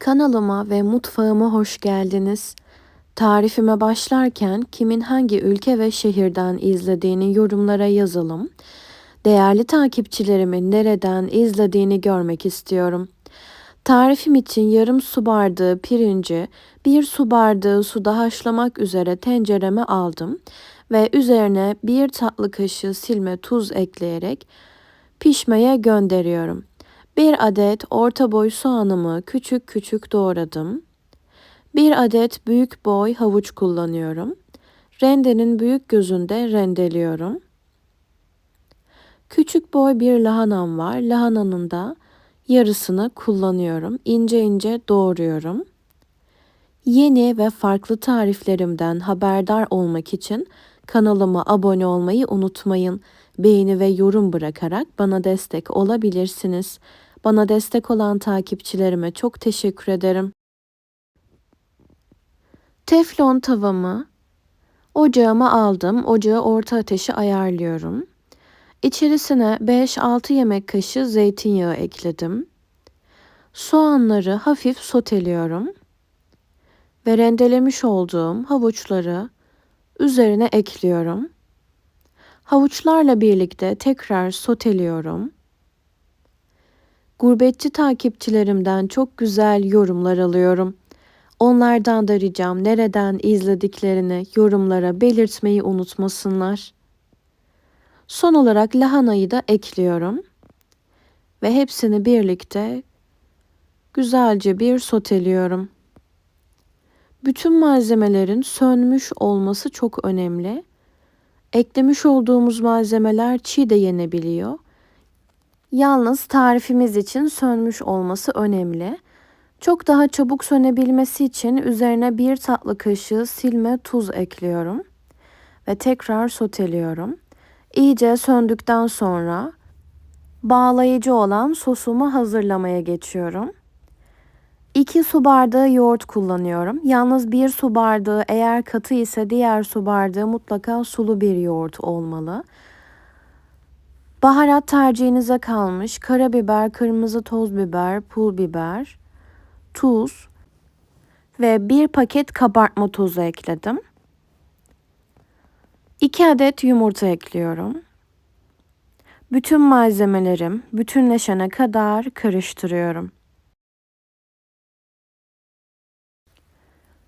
Kanalıma ve mutfağıma hoş geldiniz. Tarifime başlarken kimin hangi ülke ve şehirden izlediğini yorumlara yazalım. Değerli takipçilerimin nereden izlediğini görmek istiyorum. Tarifim için yarım su bardağı pirinci bir su bardağı suda haşlamak üzere tencereme aldım ve üzerine bir tatlı kaşığı silme tuz ekleyerek pişmeye gönderiyorum. Bir adet orta boy soğanımı küçük küçük doğradım. Bir adet büyük boy havuç kullanıyorum. Rendenin büyük gözünde rendeliyorum. Küçük boy bir lahanam var. Lahananın da yarısını kullanıyorum. İnce ince doğruyorum. Yeni ve farklı tariflerimden haberdar olmak için kanalıma abone olmayı unutmayın. Beğeni ve yorum bırakarak bana destek olabilirsiniz. Bana destek olan takipçilerime çok teşekkür ederim. Teflon tavamı ocağıma aldım. Ocağı orta ateşe ayarlıyorum. İçerisine 5-6 yemek kaşığı zeytinyağı ekledim. Soğanları hafif soteliyorum. Ve rendelemiş olduğum havuçları üzerine ekliyorum. Havuçlarla birlikte tekrar soteliyorum. Gurbetçi takipçilerimden çok güzel yorumlar alıyorum. Onlardan da ricam nereden izlediklerini yorumlara belirtmeyi unutmasınlar. Son olarak lahanayı da ekliyorum. Ve hepsini birlikte güzelce bir soteliyorum. Bütün malzemelerin sönmüş olması çok önemli. Eklemiş olduğumuz malzemeler çiğ de yenebiliyor. Yalnız tarifimiz için sönmüş olması önemli. Çok daha çabuk sönebilmesi için üzerine bir tatlı kaşığı silme tuz ekliyorum ve tekrar soteliyorum. İyice söndükten sonra bağlayıcı olan sosumu hazırlamaya geçiyorum. 2 su bardağı yoğurt kullanıyorum. Yalnız bir su bardağı eğer katı ise diğer su bardağı mutlaka sulu bir yoğurt olmalı. Baharat tercihinize kalmış. Karabiber, kırmızı toz biber, pul biber, tuz ve bir paket kabartma tozu ekledim. 2 adet yumurta ekliyorum. Bütün malzemelerim bütünleşene kadar karıştırıyorum.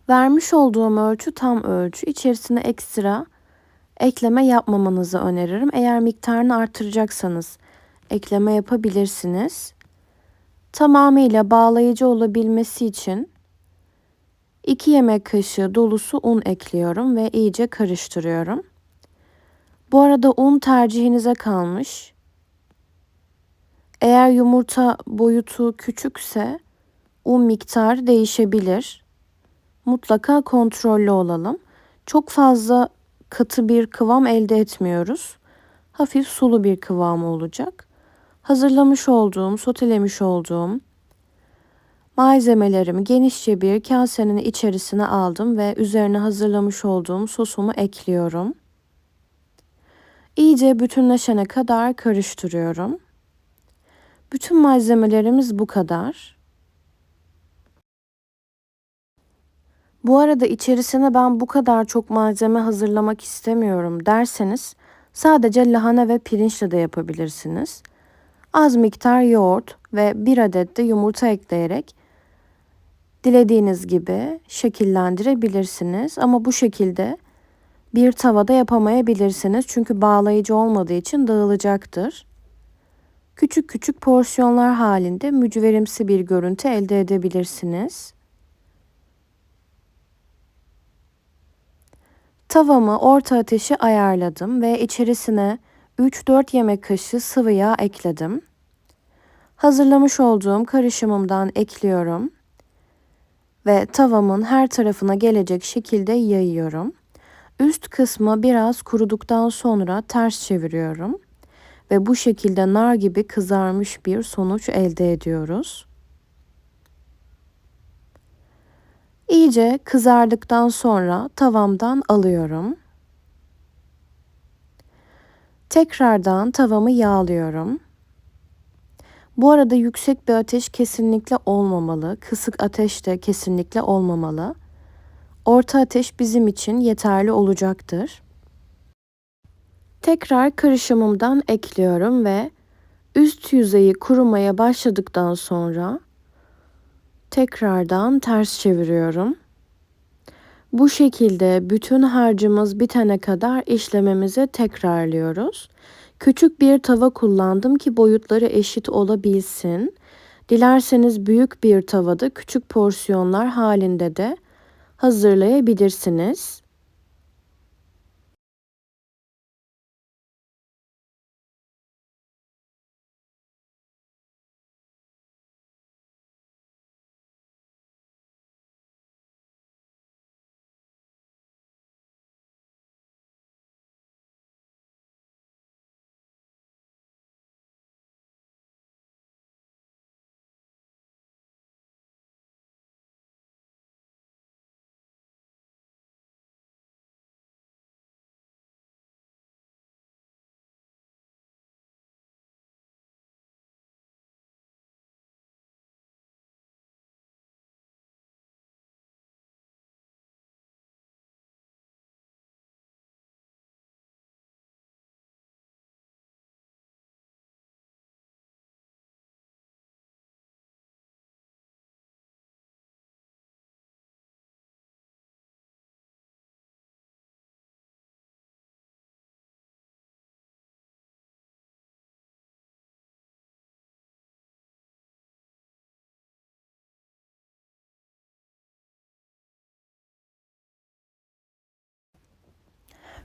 Vermiş olduğum ölçü tam ölçü. İçerisine ekstra ekleme yapmamanızı öneririm. Eğer miktarını artıracaksanız ekleme yapabilirsiniz. Tamamıyla bağlayıcı olabilmesi için 2 yemek kaşığı dolusu un ekliyorum ve iyice karıştırıyorum. Bu arada un tercihinize kalmış. Eğer yumurta boyutu küçükse un miktarı değişebilir. Mutlaka kontrollü olalım. Çok fazla katı bir kıvam elde etmiyoruz. Hafif sulu bir kıvam olacak. Hazırlamış olduğum, sotelemiş olduğum malzemelerimi genişçe bir kasenin içerisine aldım ve üzerine hazırlamış olduğum sosumu ekliyorum. İyice bütünleşene kadar karıştırıyorum. Bütün malzemelerimiz bu kadar. Bu arada içerisine ben bu kadar çok malzeme hazırlamak istemiyorum derseniz sadece lahana ve pirinçle de yapabilirsiniz. Az miktar yoğurt ve bir adet de yumurta ekleyerek dilediğiniz gibi şekillendirebilirsiniz. Ama bu şekilde bir tavada yapamayabilirsiniz. Çünkü bağlayıcı olmadığı için dağılacaktır. Küçük küçük porsiyonlar halinde mücverimsi bir görüntü elde edebilirsiniz. Tavamı orta ateşe ayarladım ve içerisine 3-4 yemek kaşığı sıvı yağ ekledim. Hazırlamış olduğum karışımımdan ekliyorum ve tavamın her tarafına gelecek şekilde yayıyorum. Üst kısmı biraz kuruduktan sonra ters çeviriyorum ve bu şekilde nar gibi kızarmış bir sonuç elde ediyoruz. İyice kızardıktan sonra tavamdan alıyorum. Tekrardan tavamı yağlıyorum. Bu arada yüksek bir ateş kesinlikle olmamalı. Kısık ateş de kesinlikle olmamalı. Orta ateş bizim için yeterli olacaktır. Tekrar karışımımdan ekliyorum ve üst yüzeyi kurumaya başladıktan sonra tekrardan ters çeviriyorum. Bu şekilde bütün harcımız bitene kadar işlememizi tekrarlıyoruz. Küçük bir tava kullandım ki boyutları eşit olabilsin. Dilerseniz büyük bir tavada küçük porsiyonlar halinde de hazırlayabilirsiniz.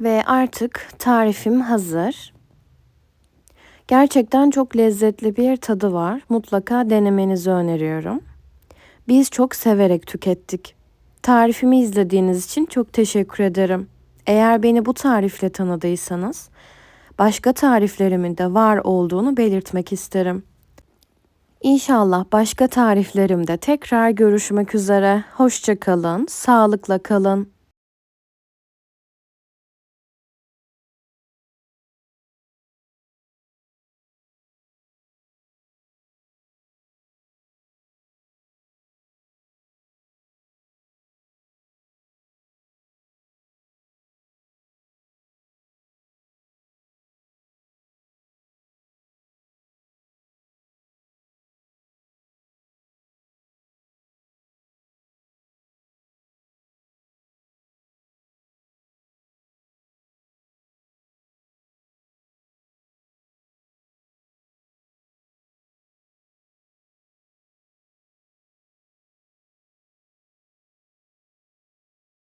Ve artık tarifim hazır. Gerçekten çok lezzetli bir tadı var. Mutlaka denemenizi öneriyorum. Biz çok severek tükettik. Tarifimi izlediğiniz için çok teşekkür ederim. Eğer beni bu tarifle tanıdıysanız, başka tariflerimin de var olduğunu belirtmek isterim. İnşallah başka tariflerimde tekrar görüşmek üzere. Hoşça kalın, sağlıkla kalın.